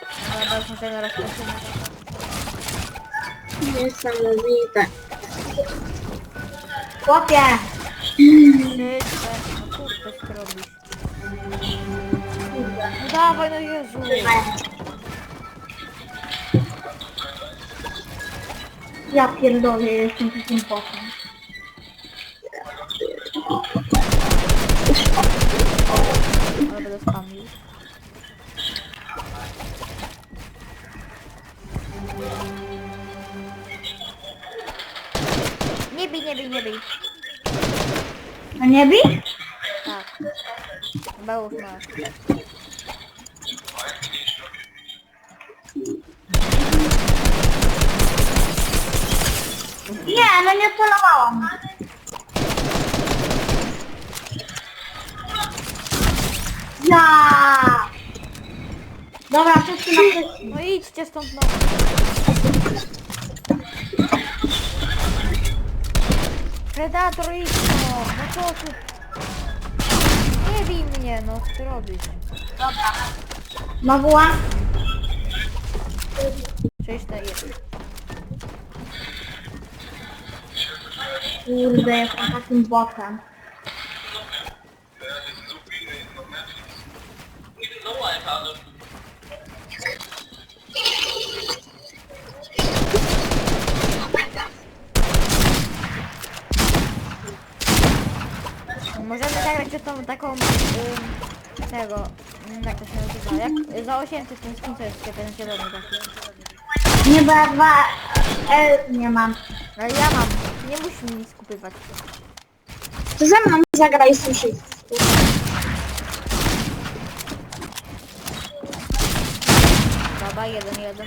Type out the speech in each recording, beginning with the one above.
Dobra, już możemy rozpoczynać. Niesamowite. Chłopie! Trzy, cztery, no kurde, co ty robisz? No dawaj, no Jezu. Ja pierdolę, jestem takim potem. Nie bij. A nie bij? Tak. Chyba już masz. Nie, no nie celowałam. Ja! Dobra, wszyscy na wszyscy. No idźcie stąd, no. Predator, idź, no. No co ty? Nie bij mnie, no co ty robisz? Mogła? Cześć na jeden. Kurde, jestem takim bokiem. Możemy zagrać o tą taką... Ym, tego... ym, Jak to się nazywa? Jak, za 800 ten skin to jest ten zielony taki. Nie, bo ja dwa L nie mam. Ale ja mam. Nie musisz mi nic kupywać. To ze mną zagraj sushi. Dobra, jeden, jeden.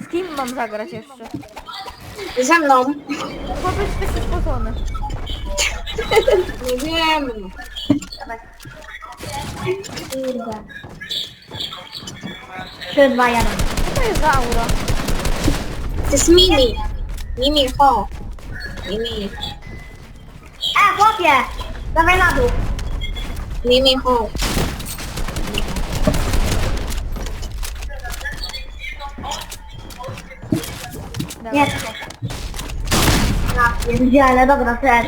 Z kim mam zagrać jeszcze? Ze mną. Chłopiec jesteś spocony. Nie wiem. Kurde. 3, 2, 1. Co to jest za aura? To jest Mimi. Mimi, ho. Mimi. E, chłopie! Dawaj na dół. Mimi, ho. Nie. Ja pierdzielę, dobra, teraz.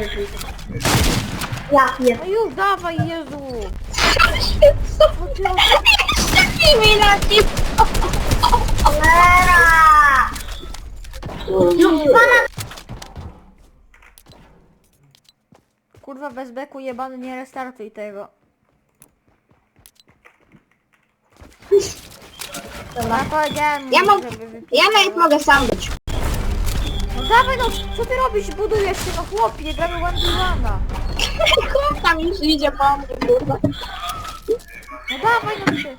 Ja pier... No już dawaj, Jezu! Co ty na tym. Cholera! Lub pana Kurwa, bez beku jebany, nie restartuj tego. Dobra. Ja powiedziałem mu, Ja mam- żeby. Ja nawet mogę sam być. Dawaj no, co ty robisz? Budujesz się, no chłopie, gramy one v one'a. Chłop tam już idzie po mnie, kurwa. No dawaj no ty.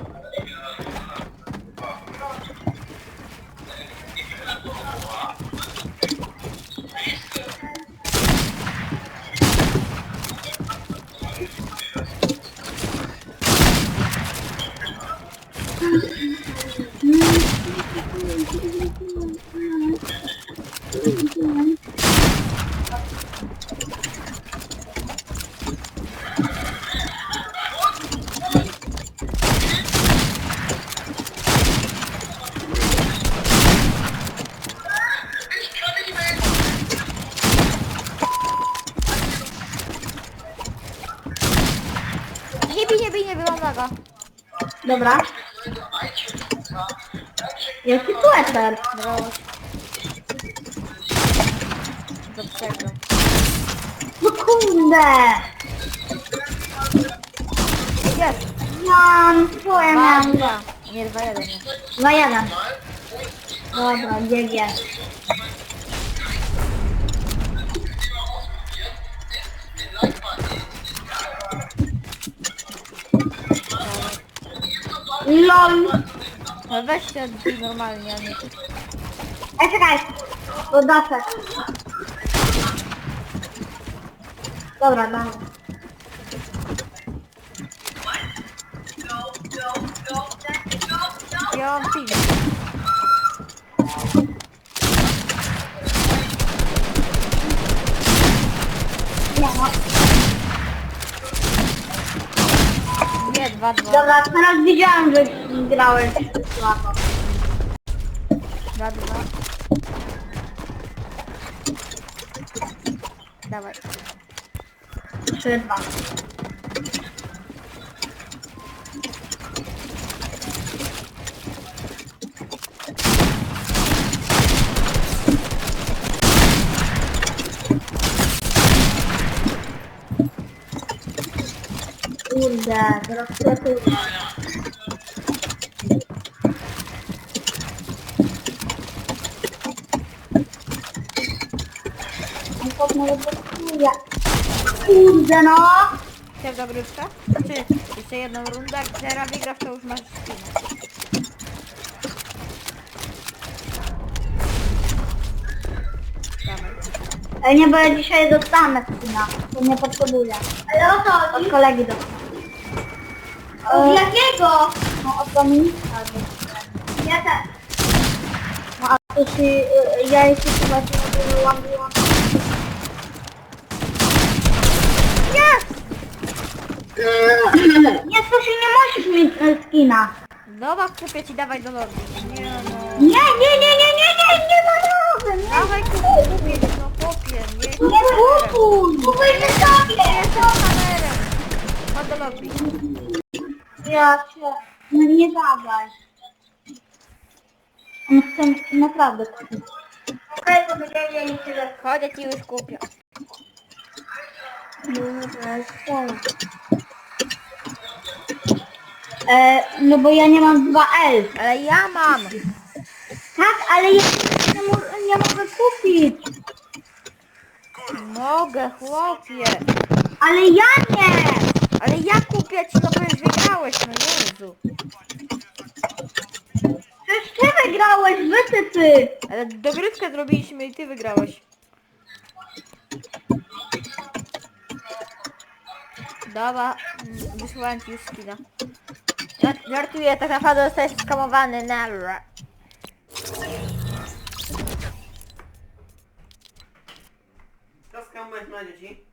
Nie bij, nie bij, nie mam laga. Dobra. Jaki sweter? Brałoś. Do przegrał. No kurde! Jest! Mam, Dwa, mam? dwa. Nie, dwa, jeden. Dwa jeden. Dobra, GG. LOL! No weź się odbij normalnie, a nie... Ej, czekaj! Podaszę. Dobra, damy. Ja mam ping. Nie no. Nie, dwa. 2, 2, Dobra, teraz widziałem, że grałeś słabo. 2, 2. Dawaj. 3, 2. Kurde, blokuje. Kurde no! Chcesz dogrywkę? Czy jeszcze jedną rundę? Jak teraz wygrasz, to już masz spinę. Ale nie, bo ja dzisiaj dostanę skina, to nie potrzebuję. Ale o to Od kolegi dostanę. Od jakiego? No od Dominika. Ja też. No a to się, y, ja jeszcze chyba się nie wyłambiłam. Jest! Nie, to się nie musisz mieć e, skina. Dobra, kupię ci, dawaj do lobby. Nie no. Nie, nie, nie, nie, nie, nie, nie ma nie. Dawaj kupię, kupię, no chłopie, nie Nie kupuj, kupuj sobie. Chodź do lobby. Ja cię, no nie dawaj. On chce naprawdę kupić. Okej, to będzie mieli tyle. Chodź, ja ci już kupię. E, no bo ja nie mam 2L. Ale ja mam. Tak, ale ja nie, mo- nie mogę kupić. Mogę, chłopie. Ale ja nie. Ale ja kupię ci, no bo już wygrałeś, no Jezu. Przecież ty wygrałeś, wy ty, ty. Ale dogrywkę zrobiliśmy i ty wygrałeś. Dobra, mm, wysłałem ci już skina. Ja żartuję, tak naprawdę zostałeś skamowany na ra. Kto skamować ma dzieci?